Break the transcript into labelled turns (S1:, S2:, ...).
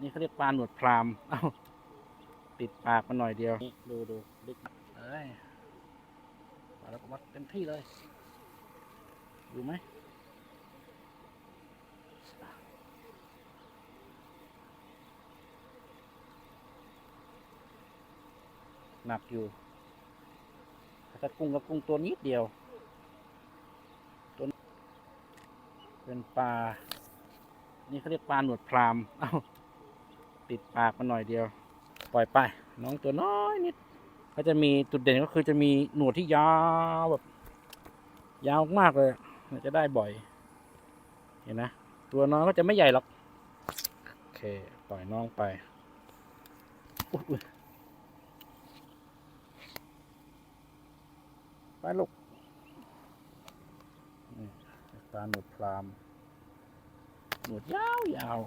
S1: นี่เขาเรียกปลาหนวดพรามเอ้าติดปากมันหน่อยเดียว นี่ดูดูลึกเอ้ยปลาแล้วก็วัดเต็มที่เลยอยู่ไหมหนักอยู่ถ้ากุ้งกับกุ้งตัวนิดเดียว ตัวเป็นปลา นี่เขาเรียกปลาหนวดพรามเอ้า ติดปากมันหน่อยเดียว ปล่อยไป น้องตัวน้อยนิดเขาจะมีจุดเด่นก็คือจะมีหนวดที่ยาวแบบ ยาวมากเลยจะได้บ่อย เห็นนะ ตัวน้องก็จะไม่ใหญ่หรอก โอเค ปล่อยน้องไปไปลูกนี่ปลาหนวดพรามหนวดยาวยาว